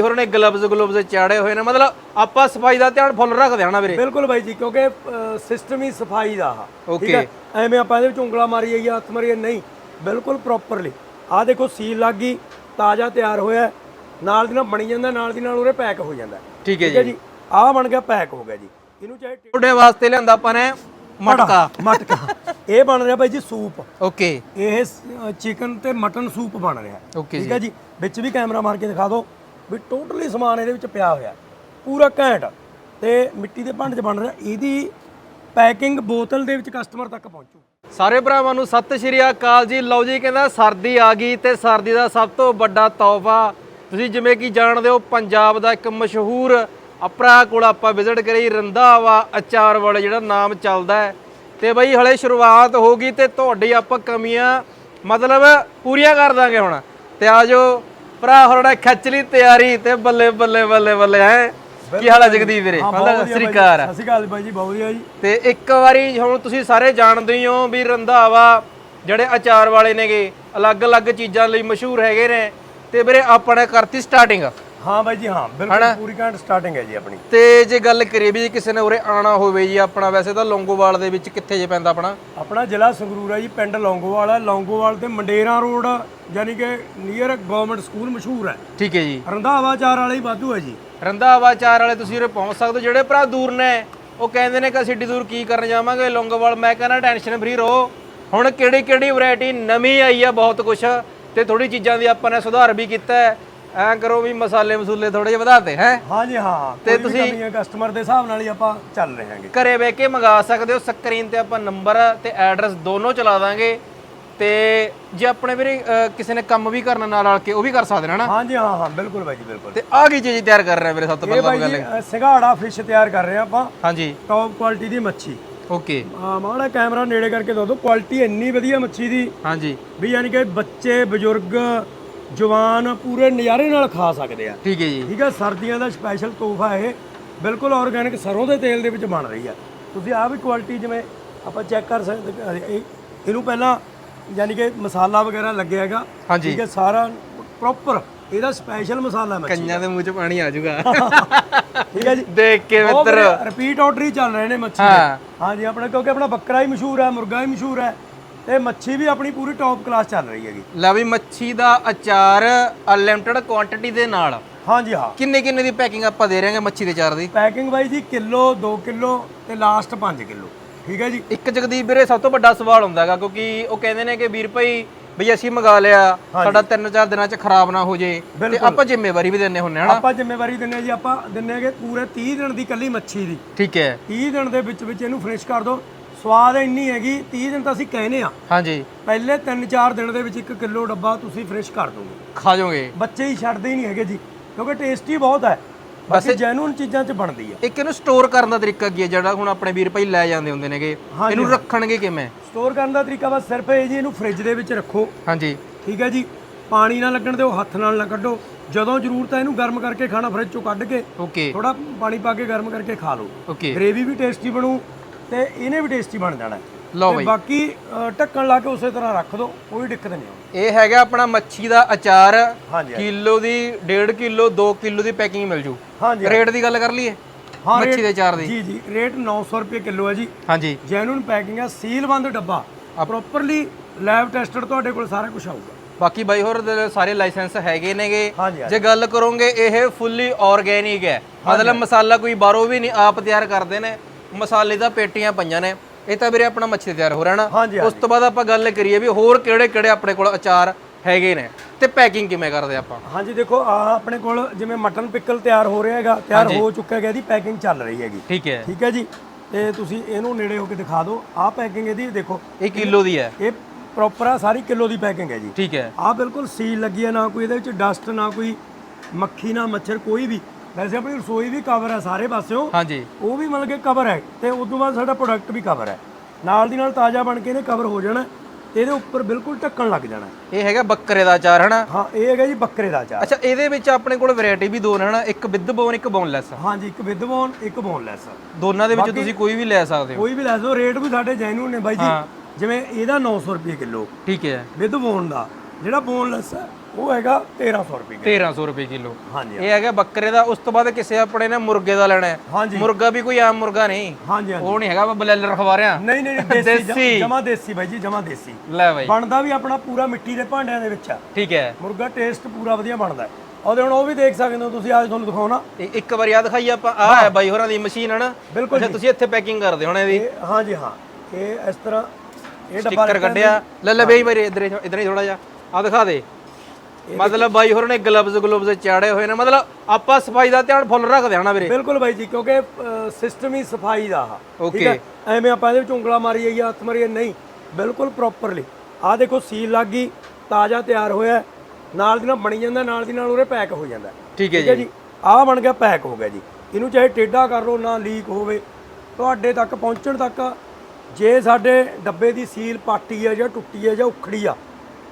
ਹੋਰ ਨੇ gloves gloves ਚਾੜੇ ਹੋਏ ਨੇ। ਮਤਲਬ ਆਪਾਂ ਸਫ਼ਾਈ ਦਾ ਧਿਆਨ ਫੁੱਲ ਰੱਖਦੇ ਹਾਂ ਨਾ ਵੀਰੇ। ਬਿਲਕੁਲ ਬਾਈ ਜੀ ਕਿਉਂਕਿ ਸਿਸਟਮ ਹੀ ਸਫ਼ਾਈ ਦਾ ਆ। Okay. ਹੈ? ਐਵੇਂ ਆਪਾਂ ਇਹਦੇ ਵਿੱਚ ਉਂਗਲਾ ਮਾਰੀ ਜਾਈਏ ਹੱਥ ਮਾਰੀਏ ਨਹੀਂ। ਬਿਲਕੁਲ ਪ੍ਰੋਪਰਲੀ ਆਹ ਦੇਖੋ ਸੀਲ ਲੱਗ ਗਈ ਤਾਜ਼ਾ ਤਿਆਰ ਹੋਇਆ। ਨਾਲ ਦੀ ਨਾਲ ਬਣੀ ਜਾਂਦਾ ਨਾਲ ਦੀ ਨਾਲ ਉਰੇ ਪੈਕ ਹੋ ਜਾਂਦਾ। ਠੀਕ ਹੈ ਠੀਕ ਜੀ। ਆਹ ਬਣ ਗਿਆ ਪੈਕ ਹੋ ਗਿਆ ਜੀ। ਇਹਨੂੰ ਚਾਹੇ ਤੁਹਾਡੇ ਵਾਸਤੇ ਲਿਆਂਦਾ ਆਪਾਂ ਨੇ ਮਟਕਾ। ਮਟਕਾ। ਇਹ ਬਣ ਰਿਹਾ ਬਾਈ ਜੀ ਸੂਪ। ਓਕੇ ਇਹ ਚਿਕਨ ਤੇ ਮਟਨ ਸੂਪ ਬਣ ਰਿਹਾ। ਠੀਕ ਹੈ ਜੀ? ਵਿੱਚ ਵੀ ਕੈਮਰਾ ਮਾਰ ਕੇ ਦਿਖਾ ਦਿਓ। ਵੀ ਟੋਟਲੀ ਸਮਾਨ ਇਹਦੇ ਵਿੱਚ ਪਿਆ ਹੋਇਆ। ਪੂਰਾ ਘੈਂਟ। ਤੇ ਮਿੱਟੀ ਦੇ ਭਾਂਡੇ 'ਚ ਬਣ ਰਿਹਾ। ਇਹਦੀ ਪੈਕਿੰਗ ਬੋਤਲ ਦੇ ਵਿੱਚ ਕਸਟਮਰ ਤੱਕ ਪਹੁੰਚੂ। ਸਾਰੇ ਭਰਾਵਾਂ ਨੂੰ ਸਤਿ ਸ਼੍ਰੀ ਅਕਾਲ ਜੀ। ਲਓ ਜੀ, ਕਹਿੰਦਾ ਸਰਦੀ ਆ ਗਈ ਤੇ ਸਰਦੀ ਦਾ ਸਭ ਤੋਂ ਵੱਡਾ ਤੋਹਫਾ। ਤੁਸੀਂ ਜਿਵੇਂ ਕਿ ਜਾਣਦੇ ਹੋ, ਪੰਜਾਬ ਦਾ ਇੱਕ ਮਸ਼ਹੂਰ ਅਪਰਾ ਕੋਲ ਆਪਾਂ ਵਿਜ਼ਿਟ ਕਰੀ, ਰੰਧਾਵਾ ਅਚਾਰ ਵਾਲੇ ਜਿਹੜਾ ਨਾਮ ਚੱਲਦਾ ਹੈ। ਤੇ ਬਈ, ਹਲੇ ਸ਼ੁਰੂਆਤ ਹੋ ਗਈ ਤੇ ਤੁਹਾਡੀ ਆਪਾਂ ਕਮੀਆਂ ਮਤਲਬ ਪੂਰੀਆਂ ਕਰ ਦਾਂਗੇ ਹੁਣ। ਤੇ ਆਜੋ ਭਰਾ ਹੋਣਾ ਖਿੱਚ ਲਈ ਤਿਆਰੀ ਤੇ ਬੱਲੇ ਬੱਲੇ ਬੱਲੇ ਬੱਲੇ ਹੈ? ਕੀ ਹਾਲ ਹੈ ਜਗਦੀਪ ਵੀਰੇ? ਵਧੀਆ ਸ੍ਰੀ। ਅਕਾਲ। ਸਤਿ ਸ਼੍ਰੀ ਅਕਾਲ ਬਾਈ ਜੀ ਬਹੁਤ ਵਧੀਆ ਜੀ। ਤੇ ਇੱਕ ਵਾਰੀ ਹੁਣ ਤੁਸੀਂ ਸਾਰੇ ਜਾਣਦੇ ਹੀ ਹੋ ਵੀ ਰੰਧਾਵਾ ਜਿਹੜੇ ਅਚਾਰ ਵਾਲੇ ਨੇਗੇ ਅਲੱਗ-ਅਲੱਗ ਚੀਜ਼ਾਂ ਲਈ ਮਸ਼ਹੂਰ ਹੈਗੇ ਨੇ। ਤੇ ਵੀਰੇ ਆਪਾਂ ਨੇ ਕਰਤੀ ਸਟਾਰਟਿੰਗ ਹਾਂ ਬਾਈ ਜੀ ਹਾਂ ਬਿਲਕੁਲ ਪੂਰੀ ਘੈਂਟ ਸਟਾਰਟਿੰਗ ਹੈ ਜੀ ਆਪਣੀ। ਤੇ ਜੇ ਗੱਲ ਕਰੀਏ ਵੀ ਜੇ ਕਿਸੇ ਨੇ ਉਰੇ ਆਣਾ ਹੋਵੇ ਜੀ ਆਪਣਾ ਵੈਸੇ ਤਾਂ ਲੌਂਗੋਵਾਲ ਦੇ ਵਿੱਚ ਕਿੱਥੇ ਜੇ ਪੈਂਦਾ ਆਪਣਾ? ਆਪਣਾ ਜ਼ਿਲ੍ਹਾ ਸੰਗਰੂਰ ਹੈ ਜੀ ਪਿੰਡ ਲੌਂਗੋਵਾਲ ਹੈ। ਲੌਂਗੋਵਾਲ ਤੇ ਮੰਡੇਰਾ ਰੋਡ ਯਾਨੀ ਕਿ ਨੀਅਰ ਗਵਰਨਮੈਂਟ ਸਕੂਲ ਮਸ਼ਹੂਰ ਹੈ। ਠੀਕ ਹੈ ਜੀ। ਰੰਧਾਵਾ ਚਾਰ ਵਾਲੇ ਹੀ ਵਾਧੂ ਹੈ ਜੀ। ਰੰਧਾਵਾ ਚਾਰ ਵਾਲੇ ਤੁਸੀਂ ਉਰੇ ਪਹੁੰਚ ਸਕਦੇ ਹੋ। ਜਿਹੜੇ ਭਰਾ ਦੂਰ ਨੇ ਉਹ ਕਹਿੰਦੇ ਨੇ ਕਿ ਅਸੀਂ ਏਡੀ ਦੂਰ ਕੀ ਕਰਨ ਜਾਵਾਂਗੇ? ਲੌਂਗੋਵਾਲ ਮੈਂ ਕਹਿੰਦਾ ਟੈਨਸ਼ਨ ਫਰੀ ਰਹੋ। ਹੁਣ ਕਿਹੜੀ ਕਿਹੜੀ ਵੈਰਾਈਟੀ ਨਵੀਂ ਆਈ ਆ ਬਹੁਤ ਕੁਛ ਤੇ ਥੋੜੀ ਚੀਜ਼ਾਂ ਦੀ ਆਪਾਂ ਨੇ ਸੁਧਾਰ ਵੀ ਕੀਤਾ ਹੈ। ਐਂ ਕਰੋ ਵੀ ਮਸਾਲੇ ਮਸੂਲੇ ਥੋੜੇ ਜਿਹੇ ਵਧਾਤੇ ਹੈ? ਹਾਂ ਜੀ ਹਾਂ ਤੇ ਤੁਸੀਂ ਕਸਟਮਰ ਦੇ ਹਿਸਾਬ ਨਾਲ ਹੀ ਆਪਾਂ ਚੱਲ ਰਹੇ ਹਾਂਗੇ। ਘਰੇ ਬਹਿ ਕੇ ਮੰਗਾ ਸਕਦੇ ਹੋ ਸਕਰੀਨ ਤੇ ਆਪਾਂ ਨੰਬਰ ਤੇ ਐਡਰੈਸ ਦੋਨੋਂ ਚਲਾ ਦਾਂਗੇ। ਤੇ ਜੇ ਆਪਣੇ ਵੀਰੇ ਕਿਸੇ ਨੇ ਕੰਮ ਵੀ ਕਰਨਾ ਨਾਲ ਰਲ ਕੇ ਉਹ ਵੀ ਕਰ ਸਕਦੇ ਨੇ ਹਨਾ? ਹਾਂ ਹਾਂ ਹਾਂ ਬਿਲਕੁਲ ਬਾਈ ਜੀ ਬਿਲਕੁਲ। ਤੇ ਆਹ ਕੀ ਚੀਜ਼ ਤਿਆਰ ਕਰ ਰਹੇ ਆ ਵੀਰੇ ਸਭ ਤੋਂ ਪਹਿਲਾਂ ਗੱਲ ਸਿੰਗਾੜਾ ਫਿਸ਼ ਤਿਆਰ ਕਰ ਰਹੇ ਹਾਂ ਆਪਾਂ। ਹਾਂਜੀ। ਟੌਪ ਕੁਆਲਿਟੀ ਦੀ ਮੱਛੀ। ਓਕੇ। ਆ ਮਾੜਾ ਕੈਮਰਾ ਨੇੜੇ ਕਰਕੇ ਦੋ ਦੋ ਕੁਆਲਿਟੀ ਇੰਨੀ ਵਧੀਆ ਮੱਛੀ ਦੀ ਹਾਂਜੀ। ਵੀ ਯਾਨੀ ਕਿ ਬੱਚੇ ਬਜ਼ੁਰਗ ਜਵਾਨ ਪੂਰੇ ਨਜ਼ਾਰੇ ਨਾਲ ਖਾ ਸਕਦੇ ਆ। ਠੀਕ ਹੈ ਜੀ। ਠੀਕ ਹੈ ਸਰਦੀਆਂ ਦਾ ਸਪੈਸ਼ਲ ਤੋਹਫਾ ਇਹ ਬਿਲਕੁਲ ਆਰਗੈਨਿਕ ਸਰੋਂ ਦੇ ਤੇਲ ਦੇ ਵਿੱਚ ਬਣ ਰਹੀ ਆ। ਤੁਸੀਂ ਆਹ ਵੀ ਕੁਆਲਿਟੀ ਜਿਵੇਂ ਆਪਾਂ ਚੈੱਕ ਕਰ ਸਕਦੇ ਇਹ ਇਹਨੂੰ ਪਹਿਲਾਂ ਯਾਨੀ ਕਿ ਮਸਾਲਾ ਵਗੈਰਾ ਲੱਗਿਆ ਹੈਗਾ। ਹਾਂਜੀ। ਠੀਕ ਹੈ ਸਾਰਾ ਪ੍ਰੋਪਰ ਇਹਦਾ ਸਪੈਸ਼ਲ ਮਸਾਲਾ ਮੱਛੀ ਕੰਨਾਂ ਦੇ। ਮੂੰਹ 'ਚ ਪਾਣੀ ਆ ਜਾਊਗਾ। ਠੀਕ ਹੈ ਜੀ। ਦੇਖ ਕੇ ਮਿੱਤਰ। ਰਿਪੀਟ ਆਰਡਰ ਹੀ ਚੱਲ ਰਹੇ ਨੇ ਮੱਛੀ ਹਾਂ। ਦੇ ਹਾਂਜੀ ਆਪਣਾ ਕਿਉਂਕਿ ਆਪਣਾ ਬੱਕਰਾ ਹੀ ਮਸ਼ਹੂਰ ਹੈ ਮੁਰਗਾ ਹੀ ਮਸ਼ਹੂਰ ਹੈ। ਤੇ ਮੱਛੀ ਵੀ ਆਪਣੀ ਪੂਰੀ ਟੌਪ ਕਲਾਸ ਚੱਲ ਰਹੀ ਹੈਗੀ। ਲੈ ਵੀ ਮੱਛੀ ਦਾ ਅਚਾਰ ਅਨਲਿਮਟਿਡ ਕੁਆਂਟੀਟੀ ਦੇ ਨਾਲ। ਹਾਂਜੀ ਹਾਂ। ਕਿੰਨੇ ਕਿੰਨੇ ਦੀ ਪੈਕਿੰਗ ਆਪਾਂ ਦੇ ਰਹੇ ਹਾਂ ਮੱਛੀ ਦੇ ਅਚਾਰ ਦੀ? ਪੈਕਿੰਗ ਬਾਈ ਜੀ ਕਿਲੋ 2 ਕਿਲੋ ਤੇ ਲਾਸਟ 5 ਕਿਲੋ। ਠੀਕ ਹੈ ਜੀ? ਇੱਕ ਜਗਦੀਪ ਵੀਰੇ ਸਭ ਤੋਂ ਵੱਡਾ ਸਵਾਲ ਹੁੰਦਾ ਹੈਗਾ ਕਿਉਂਕਿ ਉਹ ਕਹਿੰਦੇ ਨੇ ਕਿ ਵੀਰ ਭਾਈ ਬਈ ਅਸੀਂ ਮੰਗਾ ਲਿਆ ਸਾਡਾ 3-4 ਦਿਨਾਂ 'ਚ ਖਰਾਬ ਨਾ ਹੋ ਜੇ। ਤੇ ਆਪਾਂ ਜ਼ਿੰਮੇਵਾਰੀ ਵੀ ਦਿੰਨੇ ਹੁੰਨੇ ਹਨਾ? ਆਪਾਂ ਜ਼ਿੰਮੇਵਾਰੀ ਦਿੰਨੇ ਜੀ ਆਪਾਂ ਦਿੰਨੇ ਪੂਰੇ 30 ਦਿਨ ਦੀ ਕੱਲੀ ਮੱਛੀ ਦੀ। ਠੀਕ ਹੈ। 30 ਦਿਨ ਦੇ ਵਿੱਚ ਵਿੱਚ ਇਹਨੂੰ ਫਿਨਿਸ਼ ਕਰ ਦਿਓ। ਸਵਾਦ ਇੰਨੀ ਹੈਗੀ 30 ਦਿਨ ਤਾਂ ਅਸੀਂ ਕਹਿੰਦੇ ਆ ਹਾਂਜੀ। ਪਹਿਲੇ 3-4 ਦਿਨ ਦੇ ਵਿੱਚ 1 ਕਿਲੋ ਡੱਬਾ ਤੁਸੀਂ ਫਿਨਿਸ਼ ਕਰ ਦੋਗੇ। ਖਾ ਜਾਓਗੇ। ਬੱਚੇ ਹੀ ਛੱਡਦੇ ਹੀ ਨਹੀਂ ਹੈਗੇ ਜੀ ਕਿਉਂਕਿ ਟੇਸਟੀ ਬਹੁਤ ਹੈ। ਬਾਕੀ ਜੈਨੂਨ ਚੀਜ਼ਾਂ 'ਚ ਬਣਦੀ ਹੈ ਇੱਕ ਇਹਨੂੰ ਸਟੋਰ ਕਰਨ ਦਾ ਤਰੀਕਾ ਕੀ ਹੈ? ਜਿਹੜਾ ਹੁਣ ਆਪਣੇ ਵੀਰ ਭਾਈ ਲੈ ਜਾਂਦੇ ਹੁੰਦੇ ਨੇਗੇ। ਇਹਨੂੰ ਰੱਖਣਗੇ ਕਿਵੇਂ? ਸਟੋਰ ਕਰਨ ਦਾ ਤਰੀਕਾ ਬਸ ਸਿਰਫ ਇਹ ਜੀ ਇਹਨੂੰ ਫ੍ਰਿਜ ਦੇ ਵਿੱਚ ਰੱਖੋ। ਹਾਂਜੀ। ਠੀਕ ਹੈ ਜੀ। ਪਾਣੀ ਨਾ ਲੱਗਣ ਦਿਓ ਹੱਥ ਨਾਲ ਨਾ ਕੱਢੋ। ਜਦੋਂ ਜ਼ਰੂਰਤ ਹੈ ਇਹਨੂੰ ਗਰਮ ਕਰਕੇ ਖਾਣਾ ਫ੍ਰਿਜ ਚੋਂ ਕੱਢ ਕੇ ਓਕੇ ਥੋੜਾ ਪਾਣੀ ਪਾ ਕੇ ਗਰਮ ਕਰਕੇ ਖਾ ਲਓ। ਓਕੇ ਗ੍ਰੇਵੀ ਵੀ ਟੇਸਟੀ ਬਣੂ। ਤੇ ਇਹਨੇ ਵੀ ਟੇਸਟੀ ਬਣ ਜਾਣਾ। ਲਓ ਬਈ। ਬਾਕੀ ਢੱਕਣ ਲਾ ਕੇ ਉਸੇ ਤਰ੍ਹਾਂ ਰੱਖ ਦਿਓ ਕੋਈ ਦਿੱਕਤ ਨਹੀਂ ਆਉਂਦੀ। ਇਹ ਹੈਗਾ ਆਪਣਾ ਮੱਛੀ ਦਾ ਅਚਾਰ। ਕਿਲੋ ਦੀ 1.5 ਕਿਲੋ 2 ਕਿਲੋ ਦੀ ਪੈਕਿੰਗ ਮਿਲ ਜੂ। ਹਾਂਜੀ ਰੇਟ ਦੀ ਗੱਲ ਕਰ ਲਈਏ? ਹਾਂ ਮੱਛੀ ਦੇ ਅਚਾਰ ਦੀ। ਜੀ ਜੀ। ਰੇਟ 900 ਰੁਪਏ ਕਿਲੋ ਹੈ ਜੀ। ਹਾਂਜੀ। ਜੈਨੂਨ ਪੈਕਿੰਗ ਹੈ ਸੀਲਬੰਦ ਡੱਬਾ। ਪ੍ਰੋਪਰਲੀ ਲੈਬ ਟੈਸਟਡ ਤੁਹਾਡੇ ਕੋਲ ਸਾਰਾ ਕੁਝ ਆਊਗਾ। ਬਾਕੀ ਬਾਈ ਹੋਰ ਸਾਰੇ ਲਾਇਸੈਂਸ ਹੈਗੇ ਨੇਗੇ। ਜੇ ਗੱਲ ਕਰੋਗੇ ਇਹ ਫੁੱਲੀ ਆਰਗੇਨਿਕ ਹੈ। ਮਤਲਬ ਮਸਾਲਾ ਕੋਈ ਬਾਹਰੋਂ ਵੀ ਨਹੀਂ ਆਪ ਤਿਆਰ ਕਰਦੇ ਨੇ। ਮਸਾਲੇ ਤਾਂ ਪੇਟੀਆਂ ਪਈਆਂ ਨੇ। ਇਹ ਤਾਂ ਵੀਰੇ ਆਪਣਾ ਮੱਛੀ ਤਿਆਰ ਹੋ ਰਿਹਾ ਨਾ ਉਸ ਤੋਂ ਬਾਅਦ ਆਪਾਂ ਗੱਲ ਕਰੀਏ ਵੀ ਹੋਰ ਕਿਹੜੇ ਕਿਹੜੇ ਆਪਣੇ ਕੋਲ ਅਚਾਰ ਹੈਗੇ ਨੇ ਤੇ ਪੈਕਿੰਗ ਕਿਵੇਂ ਕਰਦੇ ਆਪਾਂ? ਹਾਂਜੀ ਦੇਖੋ ਆ ਆਪਣੇ ਕੋਲ ਜਿਵੇਂ ਮਟਨ ਪਿਕਲ ਤਿਆਰ ਹੋ ਰਿਹਾ ਹੈਗਾ ਤਿਆਰ ਹੋ ਚੁੱਕਾ ਹੈਗਾ ਇਹਦੀ ਪੈਕਿੰਗ ਚੱਲ ਰਹੀ ਹੈਗੀ। ਠੀਕ ਹੈ। ਠੀਕ ਹੈ ਜੀ। ਤੇ ਤੁਸੀਂ ਇਹਨੂੰ ਨੇੜੇ ਹੋ ਕੇ ਦਿਖਾ ਦਿਓ। ਆਹ ਪੈਕਿੰਗ ਇਹਦੀ ਦੇਖੋ। ਇਹ ਕਿਲੋ ਦੀ ਹੈ। ਇਹ ਪ੍ਰੋਪਰ ਆ ਸਾਰੀ ਕਿਲੋ ਦੀ ਪੈਕਿੰਗ ਹੈ ਜੀ। ਠੀਕ ਹੈ। ਆਹ ਬਿਲਕੁਲ ਸੀਲ ਲੱਗੀ ਹੈ ਨਾ ਕੋਈ ਇਹਦੇ ਵਿੱਚ ਡਸਟ ਨਾ ਕੋਈ ਮੱਖੀ ਨਾ ਮੱਛਰ ਕੋਈ ਵੀ। ਵੈਸੇ ਆਪਣੀ ਰਸੋਈ ਵੀ ਕਵਰ ਹੈ ਸਾਰੇ ਪਾਸਿਓਂ। ਹਾਂਜੀ। ਉਹ ਵੀ ਮਤਲਬ ਕਿ ਕਵਰ ਹੈ ਤੇ ਉਸ ਤੋਂ ਬਾਅਦ ਸਾਡਾ ਪ੍ਰੋਡਕਟ ਵੀ ਕਵਰ ਹੈ। ਨਾਲ ਦੀ ਨਾਲ ਤਾਜ਼ਾ ਬਣ ਕੇ ਇਹਨੇ ਕਵਰ ਹੋ ਜਾਣਾ ਤੇ ਇਹਦੇ ਉੱਪਰ ਬਿਲਕੁਲ ਢੱਕਣ ਲੱਗ ਜਾਣਾ। ਇਹ ਹੈਗਾ ਬੱਕਰੇ ਦਾ ਅਚਾਰ ਹਨਾ? ਹਾਂ ਇਹ ਹੈਗਾ ਜੀ ਬੱਕਰੇ ਦਾ ਅਚਾਰ। ਅੱਛਾ ਇਹਦੇ ਵਿੱਚ ਆਪਣੇ ਕੋਲ ਵੈਰਾਈਟੀ ਵੀ ਦੋ ਨੇ ਹਨਾ? ਇੱਕ ਵਿਦ ਬੋਨ ਇੱਕ ਬੋਨਲੈਸ ਹਾਂਜੀ ਇੱਕ ਵਿਦ ਬੋਨ ਇੱਕ ਬੋਨਲੈਸ ਦੋਨਾਂ ਦੇ ਵਿੱਚ ਤੁਸੀਂ ਕੋਈ ਵੀ ਲੈ ਸਕਦੇ ਹੋ। ਕੋਈ ਵੀ ਲੈ ਸਕਦੇ ਰੇਟ ਵੀ ਸਾਡੇ ਜੈਨੂਨ ਨੇ ਬਾਈ ਜੀ। ਜਿਵੇਂ ਇਹਦਾ 900 ਰੁਪਏ ਕਿਲੋ। ਠੀਕ ਹੈ। ਵਿਦ ਬੋਨ ਦਾ ਜਿਹੜਾ ਬੋਨਲੈਸ ਹੈ ਉਹ ਹੈਗਾ 1300 ਰੁਪਏ ਕਿਲੋ। 1300 ਰੁਪਏ ਕਿਲੋ। ਹਾਂਜੀ ਇਹ ਹੈਗਾ ਬੱਕਰੇ ਦਾ ਉਸ ਤੋਂ ਬਾਅਦ ਕਿਸੇ ਆਪਣੇ ਨੇ ਮੁਰਗੇ ਦਾ ਲੈਣਾ ਹੈ। ਮੁਰਗਾ ਵੀ ਕੋਈ ਆਮ ਮੁਰਗਾ ਨਹੀਂ। ਹਾਂਜੀ ਉਹ ਨਹੀਂ ਹੈਗਾ ਬਲੈਲਰ ਖਵਾ ਰਿਆ ਨਹੀਂ ਨਹੀਂ ਦੇਸੀ। ਜਮਾ ਦੇਸੀ। ਬਾਈ ਜੀ ਜਮਾ ਦੇਸੀ। ਲੈ ਬਾਈ। ਬਣਦਾ ਵੀ ਆਪਣਾ ਪੂਰਾ ਮਿੱਟੀ ਦੇ ਭਾਂਡਿਆਂ ਦੇ ਵਿੱਚ ਆ ਠੀਕ ਹੈ। ਮੁਰਗਾ ਟੇਸਟ ਪੂਰਾ ਵਧੀਆ ਬਣਦਾ ਹੈ। ਉਹਦੇ ਹੁਣ ਉਹ ਵੀ ਦੇਖ ਸਕਦੇ ਹੋ ਤੁਸੀਂ ਅੱਜ ਤੁਹਾਨੂੰ ਦਿਖਾਉਣਾ। ਇੱਕ ਵਾਰੀ ਆ ਦਿਖਾਈ ਆਪਾਂ ਆ ਹੈ। ਬਾਈ ਹੋਰਾਂ ਦੀ ਮਸ਼ੀਨ ਹਨ? ਬਿਲਕੁਲ ਤੁਸੀਂ ਇੱਥੇ ਪੈਕਿੰਗ ਕਰਦੇ ਹੋਣੇ ਇਹਦੀ ਇਹ ਹਾਂਜੀ ਹਾਂ। ਇਹ ਇਸ ਤਰ੍ਹਾਂ ਇਹ ਡੱਬਾ ਕੱਢਿਆ। ਲੈ ਲੈ ਬਈ ਮੇਰੇ ਇਧਰ ਇਧਰ ਹੀ ਥੋੜਾ ਜਿਹਾ। ਆ ਦਿਖਾ ਦੇ। ਮਤਲਬ ਬਾਈ ਹੋਰਾਂ ਨੇ ਗਲਵਜ਼ ਗਲਵਜ਼ ਚਾੜੇ ਹੋਏ ਨੇ। ਮਤਲਬ ਆਪਾਂ ਸਫ਼ਾਈ ਦਾ ਧਿਆਨ ਫੁੱਲ ਰੱਖਦੇ ਹਾਂ ਨਾ ਵੀਰੇ? ਬਿਲਕੁਲ ਬਾਈ ਜੀ ਕਿਉਂਕਿ ਸਿਸਟਮ ਹੀ ਸਫ਼ਾਈ ਦਾ ਆ। Okay. ਹੈ? ਐਵੇਂ ਆਪਾਂ ਇਹਦੇ ਵਿੱਚ ਉਂਗਲਾ ਮਾਰੀ ਜਾਈਏ ਹੱਥ ਮਾਰੀਏ ਨਹੀਂ। ਬਿਲਕੁਲ ਪ੍ਰੋਪਰਲੀ ਆਹ ਦੇਖੋ ਸੀਲ ਲੱਗ ਗਈ ਤਾਜ਼ਾ ਤਿਆਰ ਹੋਇਆ। ਨਾਲ ਦੀ ਨਾਲ ਬਣੀ ਜਾਂਦਾ ਨਾਲ ਦੀ ਨਾਲ ਉਰੇ ਪੈਕ ਹੋ ਜਾਂਦਾ। ਠੀਕ ਹੈ ਠੀਕ ਜੀ। ਆਹ ਬਣ ਗਿਆ ਪੈਕ ਹੋ ਗਿਆ ਜੀ। ਇਹਨੂੰ ਚਾਹੇ ਟੇਢਾ ਕਰ ਲਓ ਨਾ ਲੀਕ ਹੋਵੇ ਤੁਹਾਡੇ ਤੱਕ ਪਹੁੰਚਣ ਤੱਕ ਜੇ ਸਾਡੇ ਡੱਬੇ ਦੀ ਸੀਲ ਪਾਟੀ ਹੈ ਜਾਂ ਟੁੱਟੀ ਹੈ ਜਾਂ ਉਖੜੀ ਆ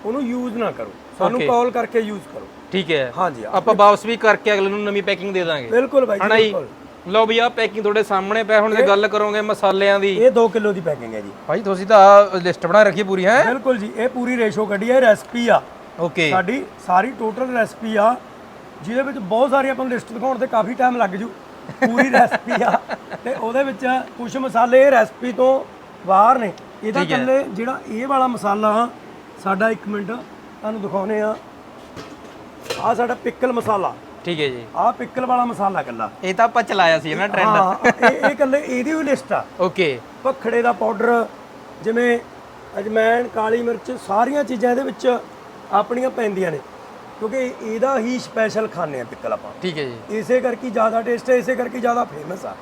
ਉਹਨੂੰ ਯੂਜ਼ ਨਾ ਕਰੋ। ਸਾਨੂੰ ਕਾਲ ਕਰਕੇ ਯੂਜ਼ ਕਰੋ। ਠੀਕ ਹੈ। ਹਾਂਜੀ ਹਾਂ। ਆਪਾਂ ਵਾਪਸ ਵੀ ਕਰਕੇ ਅਗਲੇ ਨੂੰ ਨਵੀਂ ਪੈਕਿੰਗ ਦੇ ਦਾਂਗੇ। ਬਿਲਕੁਲ ਬਾਈ ਜੀ ਬਿਲਕੁਲ। ਲਓ ਵੀ ਆ ਪੈਕਿੰਗ ਤੁਹਾਡੇ ਸਾਹਮਣੇ ਪਿਆ ਹੁਣ ਜੇ ਗੱਲ ਕਰੋਗੇ ਮਸਾਲਿਆਂ ਦੀ। ਇਹ 2 ਕਿਲੋ ਦੀ ਪੈਕਿੰਗ ਹੈ ਜੀ। ਭਾਈ ਤੁਸੀਂ ਤਾਂ ਲਿਸਟ ਬਣਾ ਰੱਖੀ ਪੂਰੀ ਹੈ? ਬਿਲਕੁਲ ਜੀ ਇਹ ਪੂਰੀ ਰੇਸ਼ੋ ਕੱਢੀ ਹੈ ਰੈਸਪੀ ਆ। ਓਕੇ ਸਾਡੀ ਸਾਰੀ ਟੋਟਲ ਰੈਸਪੀ ਆ ਜਿਹਦੇ ਵਿੱਚ ਬਹੁਤ ਸਾਰੀ ਆਪਾਂ ਨੂੰ ਲਿਸਟ ਦਿਖਾਉਣ ਤੇ ਕਾਫੀ ਟਾਈਮ ਲੱਗ ਜੂ। ਪੂਰੀ ਰੈਸਪੀ ਆ ਤੇ ਉਹਦੇ ਵਿੱਚ ਕੁਝ ਮਸਾਲੇ ਇਹ ਰੈਸਪੀ ਤੋਂ ਬਾਹਰ ਨੇ। ਇਹਦਾ ਇਕੱਲੇ ਜਿਹੜਾ ਇਹ ਵਾਲਾ ਮਸਾਲਾ ਸਾਡਾ 1 ਮਿੰਟ ਤੁਹਾਨੂੰ ਦਿਖਾਉਨੇ ਆ। ਆ ਸਾਡਾ ਪਿਕਲ ਮਸਾਲਾ। ਠੀਕ ਹੈ ਜੀ। ਆ ਪਿਕਲ ਵਾਲਾ ਮਸਾਲਾ ਇਕੱਲਾ। ਇਹ ਤਾਂ ਆਪਾਂ ਚਲਾਇਆ ਸੀ ਨਾ ਟ੍ਰੈਂਡ ਇਹ ਇਹ ਇਕੱਲੇ ਇਹਦੀ ਵੀ ਲਿਸਟ ਆ। ਓਕੇ ਭਖੜੇ ਦਾ ਪਾਊਡਰ ਜਿਵੇਂ ਅਜਮੈਨ ਕਾਲੀ ਮਿਰਚ ਸਾਰੀਆਂ ਚੀਜ਼ਾਂ ਇਹਦੇ ਵਿੱਚ ਆਪਣੀਆਂ ਪੈਂਦੀਆਂ ਨੇ। ਕਿਉਂਕਿ ਇਹਦਾ ਹੀ ਸਪੈਸ਼ਲ ਖਾਣੇ ਆ ਪਿੱਕਲ ਆਪਾਂ। ਠੀਕ ਹੈ ਜੀ। ਇਸੇ ਕਰਕੇ ਜ਼ਿਆਦਾ ਟੇਸਟ ਹੈ ਇਸੇ ਕਰਕੇ ਜ਼ਿਆਦਾ ਫੇਮਸ ਆ।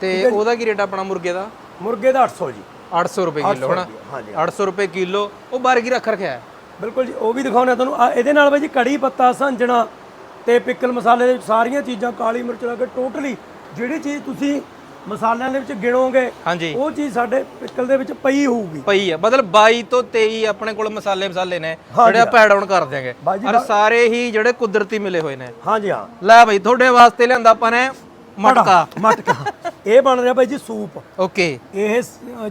ਤੇ ਉਹਦਾ ਕੀ ਰੇਟ ਆਪਣਾ ਮੁਰਗੇ ਦਾ? ਮੁਰਗੇ ਦਾ 800 ਜੀ। 800 ਰੁਪਏ ਕਿਲੋ ਹਨਾ? ਹਾਂਜੀ। 800 ਰੁਪਏ ਕਿਲੋ। ਉਹ ਬਾਰਗੀ ਰੱਖ ਰੱਖਿਆ? ਹੈ ਬਿਲਕੁਲ ਜੀ ਉਹ ਵੀ ਦਿਖਾਉਣਾ ਤੁਹਾਨੂੰ। ਆਹ ਇਹਦੇ ਨਾਲ ਬਾਈ ਜੀ ਕੜੀ ਪੱਤਾ ਸੰਜਣਾ ਤੇ ਪਿੱਕਲ ਮਸਾਲੇ ਦੇ ਵਿੱਚ ਸਾਰੀਆਂ ਚੀਜ਼ਾਂ ਕਾਲੀ ਮਿਰਚ ਲਾ ਕੇ ਟੋਟਲੀ ਜਿਹੜੀ ਚੀਜ਼ ਤੁਸੀਂ ਮਸਾਲਿਆਂ ਦੇ ਵਿੱਚ ਗਿਣੋਗੇ ਹਾਂਜੀ। ਉਹ ਚੀਜ਼ ਸਾਡੇ ਪਿੱਕਲ ਦੇ ਵਿੱਚ ਪਈ ਹੋਊਗੀ। ਪਈ ਹੈ ਮਤਲਬ 22 ਤੋਂ 23 ਆਪਣੇ ਕੋਲ ਮਸਾਲੇ ਮਸਾਲੇ ਨੇ ਜਿਹੜੇ ਆਪਾਂ ਐਡ ਆਨ ਕਰ ਦਿਆਂਗੇ ਔਰ ਸਾਰੇ ਹੀ ਜਿਹੜੇ ਕੁਦਰਤੀ ਮਿਲੇ ਹੋਏ ਨੇ। ਹਾਂਜੀ ਹਾਂ। ਲੈ ਬਈ ਤੁਹਾਡੇ ਵਾਸਤੇ ਲਿਆਂਦਾ ਆਪਾਂ ਨੇ ਮਟਕਾ। ਮਟਕਾ। ਇਹ ਬਣ ਰਿਹਾ ਬਾਈ ਜੀ ਸੂਪ। ਓਕੇ। ਇਹ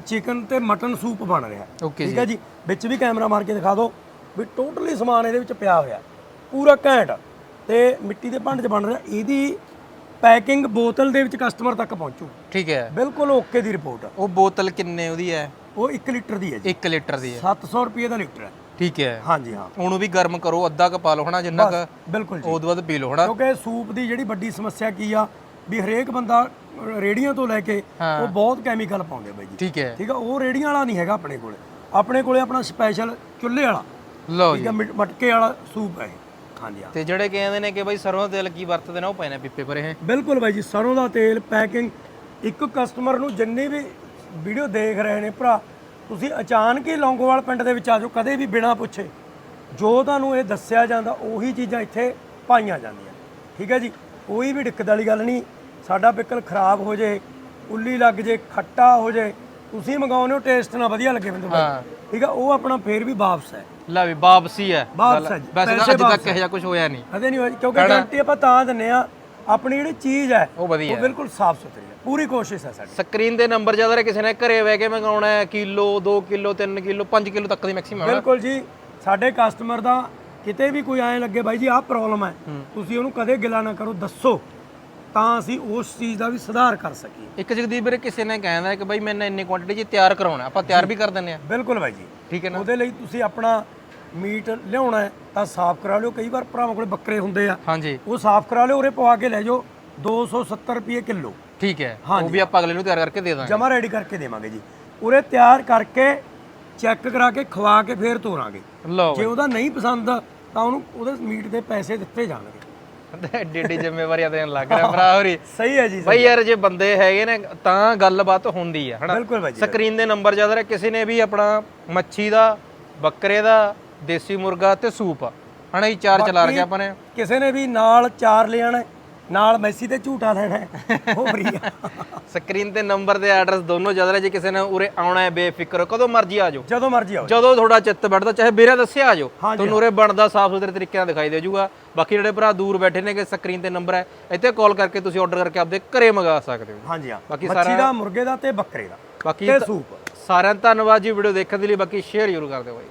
ਚਿਕਨ ਤੇ ਮਟਨ ਸੂਪ ਬਣ ਰਿਹਾ। ਠੀਕ ਹੈ ਜੀ। ਵਿੱਚ ਵੀ ਕੈਮਰਾ ਮਾਰ ਕੇ ਦਿਖਾ ਦਿਓ। ਵੀ ਟੋਟਲੀ ਸਮਾਨ ਇਹਦੇ ਵਿੱਚ ਪਿਆ ਹੋਇਆ। ਪੂਰਾ ਘੈਂਟ। ਤੇ ਮਿੱਟੀ ਦੇ ਭਾਂਡੇ 'ਚ ਬਣ ਰਿਹਾ। ਇਹਦੀ ਪੈਕਿੰਗ ਬੋਤਲ ਦੇ ਵਿੱਚ ਕਸਟਮਰ ਤੱਕ ਪਹੁੰਚੂ। ਠੀਕ ਹੈ। ਬਿਲਕੁਲ ਓਕੇ ਦੀ ਰਿਪੋਰਟ ਉਹ ਬੋਤਲ ਕਿੰਨੇ ਉਹਦੀ ਹੈ? ਉਹ 1 ਲੀਟਰ ਦੀ ਹੈ ਜੀ। 1 ਲੀਟਰ ਦੀ ਹੈ। 700 ਰੁਪਏ ਦਾ ਲੀਟਰ ਹੈ। ਠੀਕ ਹੈ। ਹਾਂਜੀ ਹਾਂ। ਉਹਨੂੰ ਵੀ ਗਰਮ ਕਰੋ ਅੱਧਾ ਕ ਪਾ ਲਓ ਹਨਾ ਜਿੰਨਾ ਕ ਬਿਲਕੁਲ ਜੀ। ਉਹ ਤੋਂ ਬਾਅਦ ਪੀ ਲਓ ਹਨਾ। ਕਿਉਂਕਿ ਸੂਪ ਦੀ ਜਿਹੜੀ ਵੱਡੀ ਸਮੱਸਿਆ ਕੀ ਆ ਵੀ ਹਰੇਕ ਬੰਦਾ ਰੇੜੀਆਂ ਤੋਂ ਲੈ ਕੇ ਉਹ ਬਹੁਤ ਕੈਮੀਕਲ ਪਾਉਂਦੇ ਬਾਈ ਜੀ। ਠੀਕ ਹੈ। ਠੀਕ ਆ ਉਹ ਰੇੜੀਆਂ ਵਾਲਾ ਨਹੀਂ ਹੈਗਾ ਆਪਣੇ ਕੋਲੇ। ਆਪਣੇ ਕੋਲੇ ਆਪਣਾ ਸਪੈਸ਼ਲ ਚੁੱਲ੍ਹੇ ਵਾਲਾ। ਲਓ ਜੀ। ਮਿਟ- ਮਟਕੇ ਵਾਲਾ ਸੂਪ ਹੈ ਇਹ। ਹਾਂਜੀ ਹਾਂ। ਤੇ ਜਿਹੜੇ ਕਹਿੰਦੇ ਨੇ ਕਿ ਬਾਈ ਸਰੋਂ ਦਾ ਤੇਲ ਕੀ ਵਰਤਦੇ ਨੇ ਉਹ ਪਏ ਨੇ ਪਿੱਪੇ ਪਰੇ ਹੈ। ਬਿਲਕੁਲ ਬਾਈ ਜੀ ਸਰੋਂ ਦਾ ਤੇਲ ਪੈਕਿੰਗ। ਇੱਕ ਕਸਟਮਰ ਨੂੰ ਜਿੰਨੇ ਵੀ ਵੀਡੀਓ ਦੇਖ ਰਹੇ ਨੇ ਭਰਾ ਤੁਸੀਂ ਅਚਾਨਕ ਹੀ ਲੌਂਗੋਵਾਲ ਪਿੰਡ ਦੇ ਵਿੱਚ ਆ ਜਾਓ ਕਦੇ ਵੀ ਬਿਨਾ ਪੁੱਛੇ। ਜੋ ਤੁਹਾਨੂੰ ਇਹ ਦੱਸਿਆ ਜਾਂਦਾ ਉਹੀ ਚੀਜ਼ਾਂ ਇੱਥੇ ਪਾਈਆਂ ਜਾਂਦੀਆਂ। ਠੀਕ ਹੈ ਜੀ ਕੋਈ ਵੀ ਦਿੱਕਤ ਵਾਲੀ ਗੱਲ ਨਹੀਂ। ਸਾਡਾ ਪਿੱਕਲ ਖਰਾਬ ਹੋ ਜੇ ਉੱਲੀ ਲੱਗ ਜੇ ਖੱਟਾ ਹੋ ਜੇ ਤੁਸੀਂ ਮੰਗਾਉਨੇ ਹੋ ਟੇਸਟ ਨਾ ਵਧੀਆ ਲੱਗੇ ਬੰਦੇ ਹਾਂ। ਠੀਕ ਆ ਉਹ ਆਪਣਾ ਫੇਰ ਵੀ ਵਾਪਸ ਹੈ। ਲੈ ਵੀ ਵਾਪਸੀ ਹੈ ਵਾਪਸ ਹੈ ਜੀ। ਵੈਸੇ ਤਾਂ ਪੈਸੇ ਅੱਜ ਤੱਕ ਇਹੋ ਜਿਹਾ ਕੁਝ ਹੋਇਆ ਨਹੀਂ। ਕਦੇ ਨਹੀਂ ਹੋਈ ਕਿਉਂਕਿ ਗਾਰੰਟੀ ਆਪਾਂ ਤਾਂ ਦਿੰਨੇ ਆ ਆਪਣੀ ਜਿਹੜੀ ਚੀਜ਼ ਹੈ ਉਹ ਵਧੀਆ ਉਹ ਬਿਲਕੁਲ ਸਾਫ਼ ਸੁਥਰੀ ਹੈ। ਪੂਰੀ ਕੋਸ਼ਿਸ਼ ਹੈ ਸਾਡੀ। ਸਕਰੀਨ ਦੇ ਨੰਬਰ ਜ਼ਿਆਦਾ ਕਿਸੇ ਨੇ ਘਰੇ ਬਹਿ ਕੇ ਮੰਗਾਉਣਾ ਹੈ ਕਿਲੋ 2 ਕਿਲੋ 3 ਕਿਲੋ 5 ਕਿਲੋ ਤੱਕ ਦੀ ਮੈਕਸਿਮਮ ਹੈ। ਬਿਲਕੁਲ ਜੀ ਸਾਡੇ ਕਸਟਮਰ ਦਾ ਕਿਤੇ ਵੀ ਕੋਈ ਐਂ ਲੱਗੇ ਬਾਈ ਜੀ ਆਹ ਪ੍ਰੋਬਲਮ ਹੈ। ਤੁਸੀਂ ਉਹਨੂੰ ਕਦੇ ਗਿਲਾ ਨਾ ਕਰੋ ਦੱਸੋ। ਤਾਂ ਅਸੀਂ ਉਸ ਚੀਜ਼ ਦਾ ਵੀ ਸੁਧਾਰ ਕਰ ਸਕੀਏ। ਇੱਕ ਜਗਦੀਪ ਵੀਰੇ ਕਿਸੇ ਨੇ ਕਹਿੰਦਾ ਕਿ ਬਾਈ ਮੈਨੇ ਇੰਨੀ ਕੁਆਂਟੀਟੀ 'ਚ ਤਿਆਰ ਕਰਾਉਣਾ ਆਪਾਂ ਤਿਆਰ ਵੀ ਕਰ ਦਿੰਨੇ ਆ ਬਿਲਕੁਲ ਬਾਈ ਜੀ। ਠੀਕ ਹੈ ਨਾ? ਉਹਦੇ ਲਈ ਤੁਸੀਂ ਆਪਣਾ ਮੀਟ ਲਿਆਉਣਾ ਤਾਂ ਸਾਫ਼ ਕਰਾ ਲਿਓ। ਕਈ ਵਾਰ ਭਰਾਵਾਂ ਕੋਲੇ ਬੱਕਰੇ ਹੁੰਦੇ ਆ। ਹਾਂਜੀ। ਉਹ ਸਾਫ਼ ਕਰਾ ਲਿਓ ਉਰੇ ਪਵਾ ਕੇ ਲੈ ਜਾਓ। 270 ਰੁਪਏ ਕਿਲੋ। ਠੀਕ ਹੈ। ਉਹ ਵੀ ਆਪਾਂ ਅਗਲੇ ਨੂੰ ਤਿਆਰ ਕਰਕੇ ਦੇ ਦਾਂਗੇ। ਜਮਾ ਰੈਡੀ ਕਰਕੇ ਦੇਵਾਂਗੇ ਜੀ। ਉਰੇ ਤਿਆਰ ਕਰਕੇ ਚੈੱਕ ਕਰਾ ਕੇ ਖਵਾ ਕੇ ਫੇਰ ਤੋਰਾਂਗੇ। ਜੇ ਉਹਦਾ ਨਹੀਂ ਪਸੰਦ ਤਾਂ ਉਹਨੂੰ ਉਹਦੇ ਮੀਟ ਦੇ ਪੈਸੇ ਦਿੱਤੇ ਜਾਣਗੇ। ਐਡੀ ਐਡੀ ਜ਼ਿੰਮੇਵਾਰੀਆਂ ਦੇਣ ਲੱਗ ਰਿਹਾ ਭਰਾ ਹੋਰੀ। ਸਹੀ ਹੈ ਜੀ ਬਈ ਯਾਰ ਜੇ ਬੰਦੇ ਹੈਗੇ ਨੇ ਤਾਂ ਗੱਲਬਾਤ ਹੁੰਦੀ ਹੈ ਹਨਾ? ਬਿਲਕੁਲ ਜੀ ਸਕਰੀਨ ਦੇ ਨੰਬਰ ਜ਼ਿਆਦਾ ਰਿਹਾ ਕਿਸੇ ਨੇ ਵੀ ਆਪਣਾ ਮੱਛੀ ਦਾ ਬੱਕਰੇ ਦਾ ਦੇਸੀ ਮੁਰਗਾ ਤੇ ਸੂਪ ਹਨਾ ਇਹ ਚਾਰ ਚਲਾ ਰੱਖਿਆ ਆਪਾਂ ਨੇ। ਕਿਸੇ ਨੇ ਵੀ ਨਾਲ ਚਾਰ ਲਿਆਣਾ ਨਾਲ ਮੈਸੀ ਤੇ ਝੂਟਾ ਲੈਣਾ ਹੈ, ਉਹ ਫਰੀ ਆ। ਸਕਰੀਨ ਤੇ ਨੰਬਰ ਤੇ ਐਡਰੈਸ ਦੋਨੋਂ ਜ਼ਿਆਦਾ ਰਿਹਾ ਜੇ ਕਿਸੇ ਨੇ ਉਰੇ ਆਉਣਾ ਹੈ ਬੇਫਿਕਰ ਕਦੋਂ ਮਰਜ਼ੀ ਆ ਜਾਓ। ਜਦੋਂ ਮਰਜ਼ੀ ਆਓ ਜਦੋਂ ਤੁਹਾਡਾ ਚਿੱਤ ਬੈਠਦਾ ਚਾਹੇ ਵੀਰੇ ਦੱਸਿਆ ਆ ਜਾਓ ਹਾਂਜੀ, ਤੁਹਾਨੂੰ ਉਰੇ ਬਣਦਾ ਸਾਫ਼ ਸੁਥਰੇ ਤਰੀਕੇ ਨਾਲ ਦਿਖਾਈ ਦੇ ਜਾਊਗਾ। ਬਾਕੀ ਜਿਹੜੇ ਭਰਾ ਦੂਰ ਬੈਠੇ ਨੇ ਕਿ ਸਕਰੀਨ ਤੇ ਨੰਬਰ ਹੈ ਇੱਥੇ ਕਾਲ ਕਰਕੇ ਤੁਸੀਂ ਆਰਡਰ ਕਰਕੇ ਆਪਦੇ ਘਰੇ ਮੰਗਾ ਸਕਦੇ ਹੋ। ਹਾਂਜੀ ਹਾਂ। ਬਾਕੀ ਮੱਛੀ ਦਾ ਮੁਰਗੇ ਦਾ ਤੇ ਬੱਕਰੇ ਦਾ ਬਾਕੀ ਤੇ ਸੂਪ। ਸਾਰਿਆਂ ਦਾ ਧੰਨਵਾਦ ਜੀ ਵੀਡੀਓ ਦੇਖਣ ਦੇ ਲਈ ਬਾਕੀ ਸ਼ੇਅਰ ਜ਼ਰੂਰ ਕਰ ਦਿਓ ਬਾਈ।